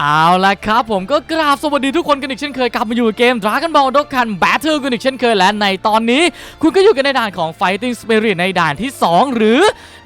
เอาละครับผมก็กราบสวัสดีทุกคนกันอีกเช่นเคยกลับมาอยู่เกม Dragon Ball Dokkan Battle กันอีกเช่นเคยและในตอนนี้ คุณก็อยู่กันในด่านของ Fighting Spirit ในด่านที่ 2 หรือ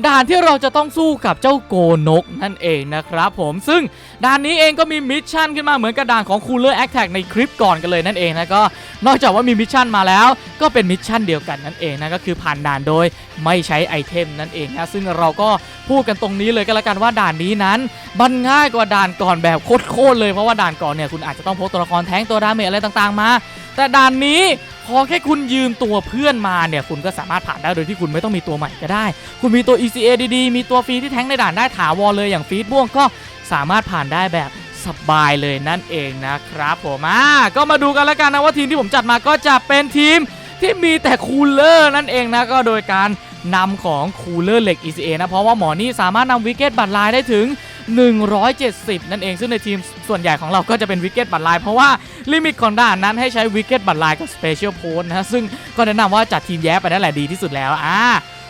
ด่านที่เราจะต้องสู้กับเจ้าโกนกนั่นเองนะครับผมซึ่งด่านนี้เองก็มีมิชชั่นขึ้นมาเหมือนกับด่านของ Cooler Attack ในคลิปก่อนกันเลยนั่นเองนะก็นอกจากว่ามีมิชชั่นมาแล้ว ก็เป็นมิชชั่นเดียวกันนั่นเองนะก็คือผ่านด่านโดยไม่ใช้ไอเทมนั่นเองนะซึ่งเราก็พูดกันตรงนี้เลยก็แล้วกันว่าด่านนี้นั้นมันง่ายกว่าด่านก่อนแบบโคตรๆเลยเพราะว่าด่านก่อนเนี่ยคุณอาจจะต้องพกตัวละครแท้งตัวดาเมจอะไรต่างๆมา แต่ด่านนี้พอแค่คุณยืมตัวเพื่อนมาเนี่ยคุณก็สามารถผ่านได้โดยที่คุณไม่ต้องมีตัวใหม่ก็ได้ คุณมีตัว ECA ดีๆมีตัวฟรีที่แท้งในด่านได้ถาวรเลยอย่างฟีดบ้วงก็สามารถผ่านได้แบบสบายเลยนั่นเองนะครับผมอ่าก็มาดูกันแล้วกันนะว่าทีมที่ผมจัดมาก็จะเป็นทีมที่มีแต่คูลเลอร์นั่นเองนะก็โดยการนำของคูลเลอร์เหล็ก ECA นะเพราะว่าหมอนี่สามารถนำวิกเก็ตบัตรลายได้ถึง 170 นั่นเองซึ่งในทีมส่วนใหญ่ของเราก็จะเป็นวิกเก็ตบัตรลาย เพราะว่าลิมิตของด่านนั้นให้ใช้วิกเก็ตบัตรลายกับสเปเชียลโพสนะฮะซึ่งก็แนะนำว่าจัดทีมแย้ไปนั่นแหละดีที่สุดแล้วอ่า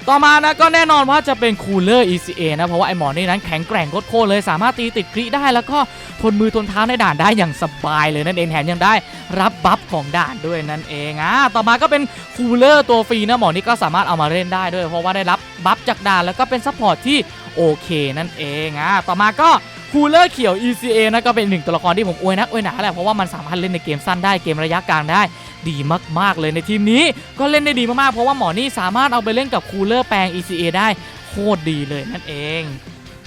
ต่อมานะก็แน่นอนว่าจะเป็นคูลเลอร์ ECA นะ เพราะว่าไอหมอนี่นั้นแข็งแกร่งโคตรเลย สามารถตีติดคริได้ แล้วก็ทนมือทนเท้าในด่านได้อย่างสบายเลยนั่นเองแถมยังได้รับบัฟของด่านด้วยนั่นเองอ่าต่อมาก็เป็นคูลเลอร์ตัวฟรีนะหมอนี่ก็สามารถเอามาเล่นได้ด้วย เพราะว่าได้รับบัฟจากด่านแล้วก็เป็นซัพพอร์ตที่ โอเคนั่นเองอะต่อมาก็คูลเลอร์เขียว ECA นะก็เป็นหนึ่งตัวละครที่ผมอวยนักอวยหนาแหละเพราะว่ามันสามารถเล่นในเกมสั้นได้เกมระยะกลางได้ดีมาก ๆ เลยในทีมนี้ก็เล่นได้ดีมาก ๆ เพราะว่าหมอนี่สามารถเอาไปเล่นกับคูลเลอร์แปลง ECA ได้โคตรดีเลยนั่นเอง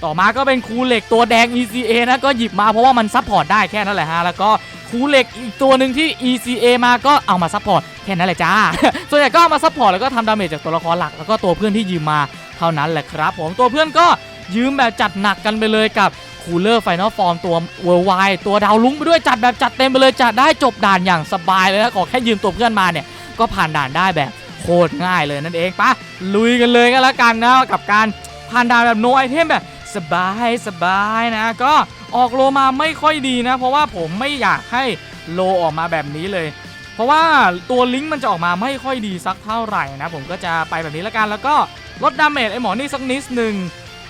ต่อมาก็เป็นคูลเหล็กตัวแดง ECA นะก็หยิบมาเพราะว่ามันซัพพอร์ตได้แค่นั้นแหละฮะแล้วก็คูลเหล็กอีกตัวหนึ่งที่ ECA มาก็เอามาซัพพอร์ตแค่นั้นแหละจ้าส่วนใหญ่ก็เอามาซัพพอร์ตแล้วก็ทำดาเมจจากตัวละครหลักแล้วก็ตัวเพื่อนที่ยืมมา เท่านั้นแหละครับ ผมตัวเพื่อนก็ยืมแบบจัดหนักกันไปเลยกับคูลเลอร์ไฟนอลฟอร์มตัวเวอร์ไวตัวดาวลุ้งไปด้วยจัดแบบจัดเต็มไปเลยจัดได้จบด่านอย่างสบายเลยนะขอแค่ยืมตัวเพื่อนมาเนี่ยก็ผ่านด่านได้แบบโคตรง่ายเลยนั่นเองปะลุยกันเลยก็แล้วกันนะกับการผ่านด่านแบบโนไอเทมแบบสบายสบายนะ ก็ออกโลมาไม่ค่อยดีนะ เพราะว่าผมไม่อยากให้โลออกมาแบบนี้เลย เพราะว่าตัวลิงก์มันจะออกมาไม่ค่อยดีสักเท่าไหร่นะ ผมก็จะไปแบบนี้แล้วกันแล้วก็ ลดดาเมจไอหมอนี่สักนิดหนึ่ง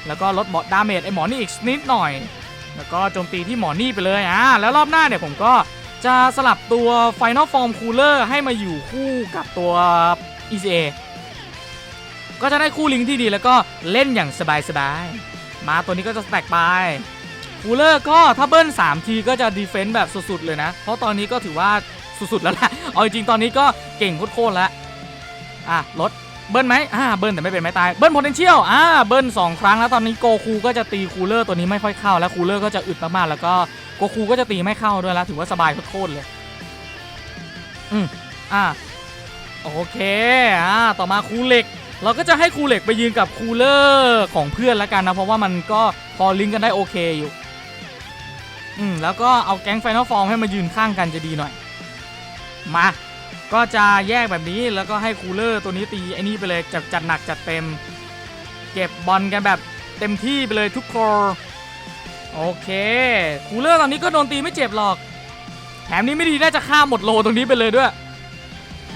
แล้วก็ลดดาเมจไอหมอนี่อีกนิดหน่อย แล้วก็โจมตีที่หมอนี่ไปเลยอะแล้วรอบหน้าเนี่ยผมก็จะสลับตัว Final Form Cooler ให้มาอยู่คู่กับตัว ECA ก็จะได้คู่ลิงก์ที่ดีแล้วก็เล่นอย่างสบายๆ มาตัวนี้ก็จะแตกไปคูลเลอร์ก็ถ้าเบิ้ล3ทีก็จะดีเฟนต์แบบสุดๆเลยนะ เพราะตอนนี้ก็ถือว่าสุดๆแล้วแหละ เอาจริงตอนนี้ก็เก่งโคตรๆแล้ว อะลด เบิ้ลไหมอ่าเบิ้ลแต่ไม่เป็นไม่ตาย เบิ้ล potential อ่าเบิ้ลสองครั้งแล้วตอนนี้โกคูก็จะตีคูลเลอร์ตัวนี้ไม่ค่อยเข้า แล้วคูลเลอร์ก็จะอึดมากๆแล้วก็โกคูก็จะตีไม่เข้าด้วยแล้วถือว่าสบายโคตรเลย อืมอ่าโอเคอ่าต่อมาคูลเหล็ก เราก็จะให้คูลเหล็กไปยืนกับคูลเลอร์ของเพื่อนแล้วกันนะ เพราะว่ามันก็พอลิงก์กันได้โอเคอยู่ อืมแล้วก็เอาแก๊งไฟนอลฟอร์มให้มายืนข้างกันจะดีหน่อย มา ก็จะแยกแบบนี้แล้วก็ให้คูลเลอร์ตัวนี้ตีไอ้นี่ไปเลยจัดจัดหนักจัดเต็ม เก็บบอลกันแบบเต็มที่ไปเลยทุกคนโอเคคูลเลอร์ตอนนี้ก็โดนตีไม่เจ็บหรอก แถมนี้ไม่ดีน่าจะฆ่าหมดโลตรงนี้ไปเลยด้วย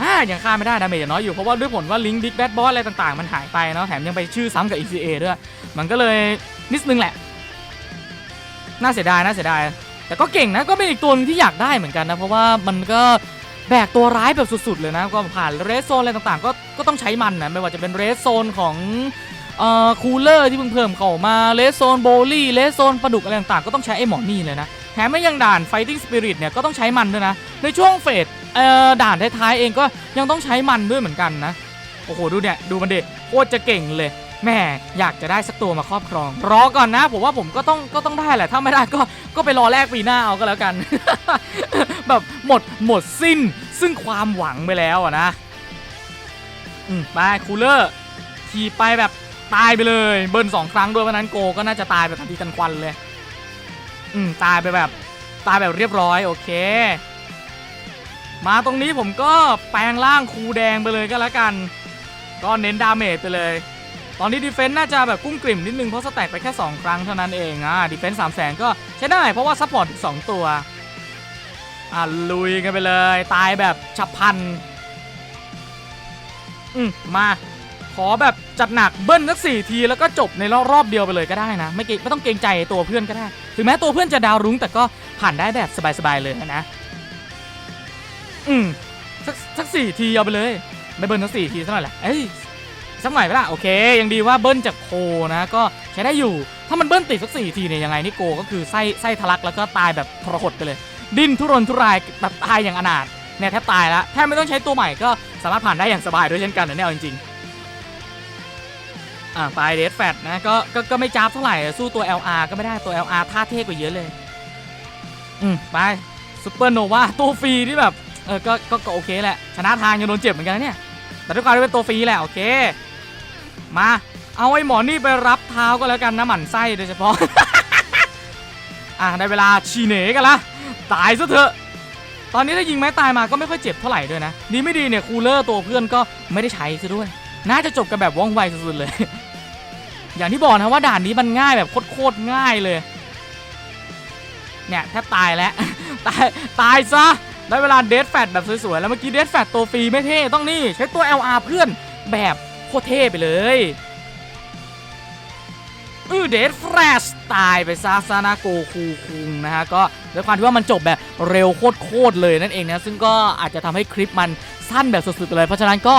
อ่ายังฆ่าไม่ได้ดาเมจน้อยอยู่เพราะว่าด้วยผลว่าลิงก์บิ๊กแบดบอสอะไรต่างๆ มันหายไปเนาะแถมยังไปชื่อซ้ำกับ ECA ด้วย มันก็เลยนิดนึงแหละ น่าเสียดายน่าเสียดาย แต่ก็เก่งนะก็เป็นอีกตัวนึงที่อยากได้เหมือนกันนะเพราะว่ามันก็ แบกตัวร้ายแบบสุดๆเลยนะ ก็ผ่านเรสโซนอะไรต่างๆ ก็ก็ต้องใช้มันนะไม่ว่าจะเป็นเรสโซนของเอ่อคูลเลอร์ที่เพิ่งเพิ่มเข้ามาเลสโซนโบลี่เลสโซนปลาดุกอะไรต่างๆ ก็ต้องใช้ไอ้หมอนี่เลยนะแถมไม่ยังด่าน Fighting Spirit เนี่ยก็ต้องใช้มันด้วยนะ ในช่วงเฟสเอ่อด่านท้ายๆเองก็ยังต้องใช้มันด้วยเหมือนกันนะ โอ้โห ดูเนี่ย ดูมันเดิโคตรจะเก่งเลย แม่อยากจะได้สักตัวมาครอบครอง รอก่อนนะ ผมว่าผมก็ต้องก็ต้องได้แหละ ถ้าไม่ได้ก็ก็ไปรอแลกปีหน้าเอาก็แล้วกัน แบบหมดหมดสิ้น ซึ่งความหวังไปแล้วอะนะอืมไปคูลเลอร์ขี่ไปแบบตายไปเลย เบิร์นสองครั้งด้วยเพราะนั้นโกก็น่าจะตายแบบทันทีกันควันเลย อืมตายไปแบบตายแบบเรียบร้อยโอเค มาตรงนี้ผมก็แปลงร่างคูแดงไปเลยก็แล้วกัน ก็เน้นดาเมจไปเลย ตอนนี้ดีเฟนต์น่าจะแบบกุ้มกลิ่มนิดนึงเพราะสแต็กไปแค่ 2 ครั้งเท่านั้นเองอะดีเฟนต์สามแสนก็ใช้ได้เพราะว่าซัพพอร์ตถึงสองตัวอะลุยกันไปเลย ตายแบบฉับพลันอืมมา ขอแบบจัดหนักเบิ้ลสักสี่ทีแล้วก็จบในรอบรอบเดียวไปเลยก็ได้นะ ไม่เกไม่ต้องเกรงใจตัวเพื่อนก็ได้ ถึงแม้ตัวเพื่อนจะดาวรุ้งแต่ก็ผ่านได้แบบสบายๆเลยนะ อืมสักสักสี่ทีเอาไปเลย ไม่เบิ้ลสักสี่ทีสักหน่อยแหละเอ้ย สักหน่อยไปละโอเค ยังดีว่าเบิ้ลจากโคนะก็ใช้ได้อยู่ ถ้ามันเบิ้ลติดสักสี่ทีเนี่ยยังไงนี่โกก็คือไส้ไส้ทะลักแล้วก็ตายแบบทรหดไปเลย ดิ้นทุรนทุรายแบบตายอย่างอนาถเนี่ยแทบตายแล้วแทบไม่ต้องใช้ตัวใหม่ก็สามารถผ่านได้อย่างสบายด้วยเช่นกันนะเนี่ยเอาจริงๆอ่าไปเดสแฟตนะก็ก็ก็ไม่จ้าบเท่าไหร่สู้ตัว LR ก็ไม่ได้ตัว LR ท่าเท่กว่าเยอะเลยอืมไปซูเปอร์โนวาตัวฟรีที่แบบเออก็ก็ก็โอเคแหละชนะทางยังโดนเจ็บเหมือนกันนะเนี่ยแต่ด้วยความที่เป็นตัวฟรีแหละโอเค มา เอาไอ้หมอนี่ไปรับเท้าก็แล้วกันนะหมั่นไส้โดยเฉพาะ อะได้เวลาชีเหนกันละ ตายซะเถอะ ตอนนี้ถ้ายิงไม้ตายมาก็ไม่ค่อยเจ็บเท่าไหร่ด้วยนะ ดีไม่ดีเนี่ยคูลเลอร์ตัวเพื่อนก็ไม่ได้ใช้ซะด้วย น่าจะจบกันแบบว่องไวสุดๆเลย อย่างที่บอกนะว่าด่านนี้มันง่ายแบบโคตรง่ายเลย เนี่ยแทบตายแล้ว ตายตายซะ ได้เวลาเดดแฟตแบบสวยๆ แล้วเมื่อกี้เดดแฟตตัวฟรีไม่เท่ต้องนี่ใช้ตัว LR เพื่อนแบบ โคตรเท่ไปเลยอือเดดแฟลชตายไปซะซานาโกคูคุงนะฮะก็ด้วยความที่ว่ามันจบแบบเร็วโคตรๆเลยนั่นเองนะซึ่งก็อาจจะทำให้คลิปมันสั้นแบบสุดๆไปเลย เพราะฉะนั้นก็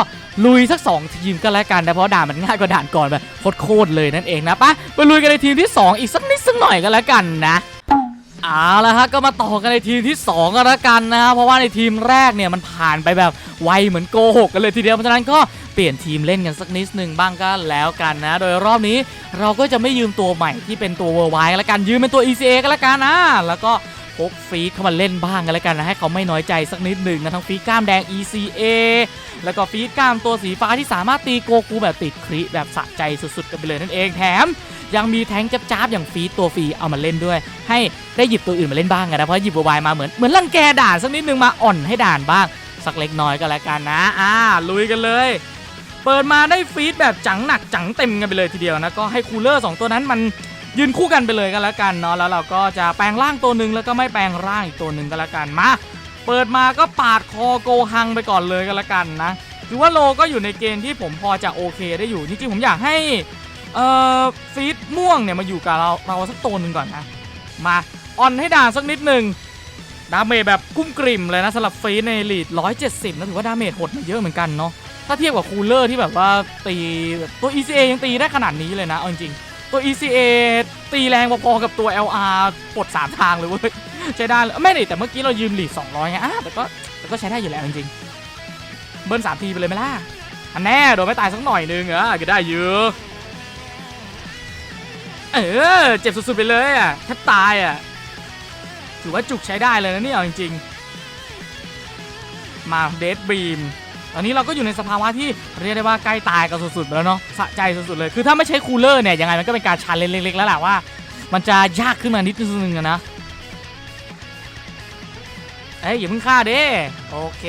ลุยสัก 2 ทีมก็แล้วกันนะเพราะด่านมันง่ายกว่าด่านก่อนแบบโคตรๆเลยนั่นเองนะปะไปลุยกันในทีมที่ 2 อีกสักนิดสักหน่อยก็แล้วกันนะ เอาละฮะก็มาต่อกันในทีมที่2กันล้วกันนะฮะเพราะว่าในทีมแรกเนี่ยมันผ่านไปแบบไวเหมือนโกหกกันเลยทีเดียวเพราะฉะนั้นก็เปลี่ยนทีมเล่นกันสักนิดหนึ่งบ้างก็แล้วกันนะ โดยรอบนี้เราก็จะไม่ยืมตัวใหม่ที่เป็นตัวเวอร์ไวกันล้วกันยืมเป็นตัว ECA กันล้วกันนะแล้วก็พกฟีเข้ามาเล่นบ้างกันแล้วกันนะให้เขาไม่น้อยใจสักนิดหนึ่งนะทั้งฟีก้ามแดง ECA แล้วก็ฟีก้ามตัวสีฟ้าที่สามารถตีโกคูแบบติดคริแบบสะใจสุดๆกันไปเลยนั่นเองแถม ยังมีแท้งจับจ้าบๆอย่างฟีตัวฟรีเอามาเล่นด้วย ให้ได้หยิบตัวอื่นมาเล่นบ้างนะเพราะหยิบวายมาเหมือนเหมือนรังแกด่านสักนิดนึงมาอ่อนให้ด่านบ้าง สักเล็กน้อยก็แล้วกันนะอ่าลุยกันเลย เปิดมาได้ฟีดแบบจังหนักจังเต็มกันไปเลยทีเดียวนะก็ให้คูลเลอร์สองตัวนั้นมันยืนคู่กันไปเลยกันแล้วกันเนาะแล้วเราก็จะแปลงร่างตัวหนึ่งแล้วก็ไม่แปลงร่างอีกตัวหนึ่งก็แล้วกันมาเปิดมาก็ปาดคอโกฮังไปก่อนเลยก็แล้วกันนะถือว่าโลก็อยู่ในเกณฑ์ที่ผมพอจะโอเคได้อยู่จริงๆผมอยากให้ เอ่อฟีดม่วงเนี่ยมาอยู่กับเราเราสักตัวหนึ่งก่อนนะ มาออนให้ด่านสักนิดหนึ่งดาเมจแบบกุ้มกริ่มเลยนะสำหรับฟีดในลีด170นะถือว่าดาเมจหดมาเยอะเหมือนกันเนาะถ้าเทียบกับคูลเลอร์ที่แบบว่าตีตัว ECA ยังตีได้ขนาดนี้เลยนะเอาจริงตัว ECA ตีแรงพอๆกับตัว LR ปลดสามทางเลยเว้ยใช้ได้เลยไม่ดิแต่เมื่อกี้เรายืมลีด200ไงอะแต่ก็แต่ก็ใช้ได้อยู่แล้วจริงๆเบิ้ลสามทีไปเลยไหมล่ะอันแน่โดนไม่ตายสักหน่อยนึงเออก็ได้อยู่ เออ เจ็บสุดๆไปเลยอะแทบตายอะ ถือว่าจุกใช้ได้เลยนะเนี่ยเอาจริง ๆ มาเดดบีมตอนนี้เราก็อยู่ในสภาวะที่เรียกได้ว่าใกล้ตายกันสุดๆไปแล้วเนาะสะใจสุดๆเลย คือถ้าไม่ใช้คูลเลอร์เนี่ยยังไงมันก็เป็นการชาเลนเล็กๆแล้วแหละว่า มันจะยากขึ้นมานิดนึงนะเอ้ยอย่าเพิ่งฆ่าเด้โอเค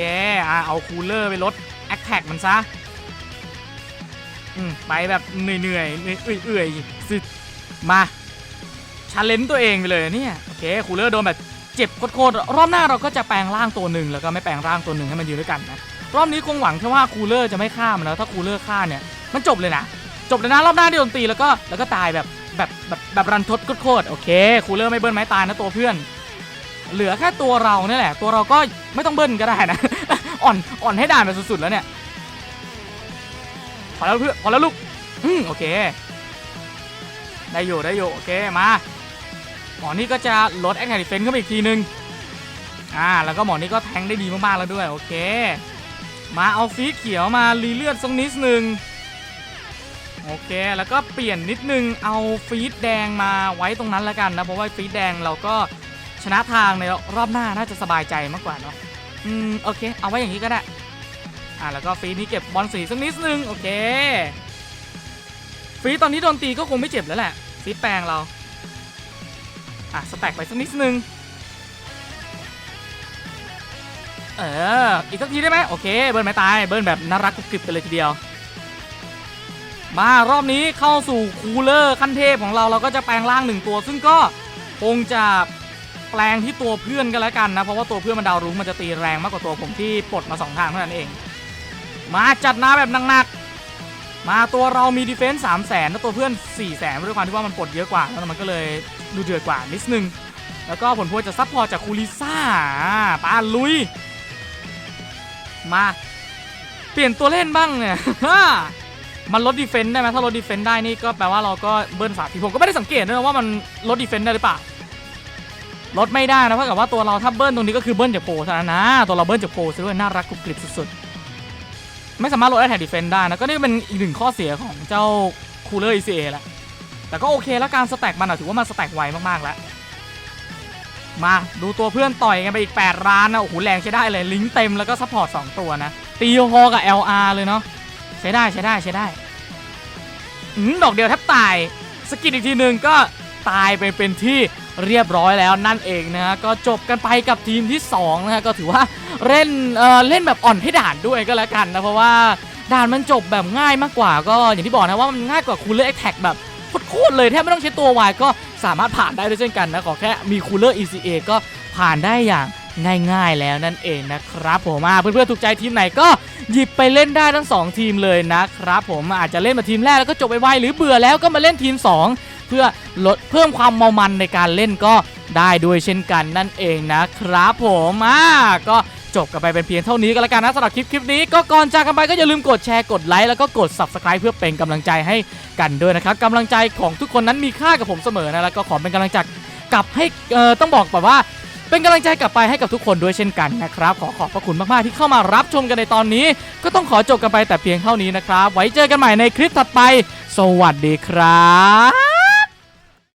อะเอาคูลเลอร์ไปลดแอคแท็กมันซะอืมไปแบบเหนื่อยๆเอื่อยๆสุด มาชาเลนจ์ตัวเองไปเลยเนี่ยโอเคคูลเลอร์โดนแบบเจ็บโคตรๆรอบหน้าเราก็จะแปลงร่างตัวหนึ่งแล้วก็ไม่แปลงร่างตัวหนึ่งให้มันอยู่ด้วยกันนะรอบนี้คงหวังแค่ว่าคูลเลอร์จะไม่ฆ่ามันแล้วถ้าคูลเลอร์ฆ่าเนี่ยมันจบเลยนะจบเลยนะรอบหน้าที่โดนตีแล้วก็แล้วก็ตายแบบแบบแบบแบบรันทดโคตรๆโอเคคูลเลอร์ไม่เบิ้ลไม้ตายนะตัวเพื่อน เหลือแค่ตัวเราเนี่ยแหละ ตัวเราก็ไม่ต้องเบิ้ลก็ได้นะอ่อนอ่อนให้ด่านไปสุดๆแล้วเนี่ยพอแล้วเพื่อนพอแล้วลูกอืมโอเค ได้อยู่ได้อยู่โอเคมาหมอนี่ก็จะลดแอคทีฟเฟนขึ้นไปอีกทีนึงอ่าแล้วก็หมอนี่ก็แทงได้ดีมากๆแล้วด้วยโอเค มาเอาฟีดเขียวมารีเลือดสักนิดนึงโอเค แล้วก็เปลี่ยนนิดนึง เอาฟีดแดงมาไว้ตรงนั้นแล้วกันนะ เพราะว่าฟีดแดงเราก็ชนะทางในรอบหน้าน่าจะสบายใจมากกว่าเนาะ อืม โอเค เอาไว้อย่างนี้ก็ได้ อ่า แล้วก็ฟีดนี้เก็บบอลสีสักนิดนึง โอเค ฟรีตอนนี้โดนตีก็คงไม่เจ็บแล้วแหละฟรีแปลงเรา อะ สแต็กไปสักนิดนึง เออ อีกสักทีได้ไหมโอเค เบิร์นไม่ตาย เบิร์นแบบน่ารักกรุบกริบกันเลยทีเดียว มารอบนี้เข้าสู่คูลเลอร์ขั้นเทพของเราเราก็จะแปลงร่างหนึ่งตัว ซึ่งก็คงจะแปลงที่ตัวเพื่อนกันแล้วกันนะ เพราะว่าตัวเพื่อนมันดาวรุ้งมันจะตีแรงมากกว่าตัวผมที่ปลดมาสองทางเท่านั้นเอง มาจัดหน้าแบบหนักๆ มาตัวเรามีดีเฟนส์สามแสนแล้วตัวเพื่อน4ี่แสนด้วยความที่ว่ามันปลดเยอะกว่าแล้วมันก็เลยดูเดือดกว่านิดนึง แล้วก็ผลพวงจะซับพอร์ตจากคูลิซ่าปาลุย มาเปลี่ยนตัวเล่นบ้างเนี่ยมันลดดีเฟนต์ได้ไหมถ้าลดดีเฟนต์ได้นี่ก็แปลว่าเราก็เบิ้ลสามทีผมก็ไม่ได้สังเกตนะว่ามันลดดีเฟนต์ได้หรือเปล่าลดไม่ได้นะเพราะกับว่าตัวเราถ้าเบิ้ลตรงนี้ก็คือเบิ้ลจากโปเท่านั้นนะตัวเราเบิ้ลจากโปซะด้วยน่ารักกรุบกริบสุดๆ ไม่สามารถลดได้แทกดีเฟนได้นะ ก็นี่เป็นอีกหนึ่งข้อเสียของเจ้าคูลเลอร์ ECA แหละ แต่ก็โอเคแล้วการสแต็กมันถือว่ามันสแต็กไวมากๆแล้ว มาดูตัวเพื่อนต่อยกันไปอีก 8 ร้านนะ โอ้โหแรงใช้ได้เลย ลิงก์เต็มแล้วก็ซัพพอร์ต 2 ตัวนะ ตีฮอกับ LR เลยเนาะใช้ได้ใช้ได้ใช้ได้อืมดอกเดียวแทบตาย สกิดอีกทีหนึ่งก็ตายไปเป็นที่ เรียบร้อยแล้วนั่นเองนะฮะก็จบกันไปกับทีมที่2นะฮะก็ถือว่าเล่นเอ่อเล่นแบบอ่อนให้ด่านด้วยก็แล้วกันนะเพราะว่าด่านมันจบแบบง่ายมากกว่าก็อย่างที่บอกนะว่ามันง่ายกว่าคูลเลอร์แอคแท็กแบบโคตรเลยแทบไม่ต้องใช้ตัววายก็สามารถผ่านได้ด้วยเช่นกันนะขอแค่มีคูลเลอร์ ECA ก็ผ่านได้อย่างง่ายๆแล้วนั่นเองนะครับผมอะเพื่อนๆถูกใจทีมไหนก็หยิบไปเล่นได้ทั้งสองทีมเลยนะครับผมอาจจะเล่นมาทีมแรกแล้วก็จบไปไวหรือเบื่อแล้วก็มาเล่นทีมสอง พื่อลดเพิ่มความเมามันในการเล่นก็ได้ด้วยเช่นกันนั่นเองนะครับผมอ่าก็จบกันไปเป็นเพียงเท่านี้ก็แล้วกันนะสำหรับคลิปคลิปนี้ก็ก่อนจากกันไปก็อย่าลืมกดแชร์กดไลค์แล้วก็กด subscribe เพื่อเป็นกำลังใจให้กันด้วยนะครับกำลังใจของทุกคนนั้นมีค่ากับผมเสมอนะแล้วก็ขอเป็นกำลังใจกลับให้เอ่อต้องบอกแบบว่า เป็นกำลังใจกลับไปให้กับทุกคนด้วยเช่นกันนะครับขอขอบพระคุณมากๆที่เข้ามารับชมกันในตอนนี้ ก็ต้องขอจบกันไปแต่เพียงเท่านี้นะครับไว้เจอกันใหม่ในคลิปถัดไป สวัสดีครับ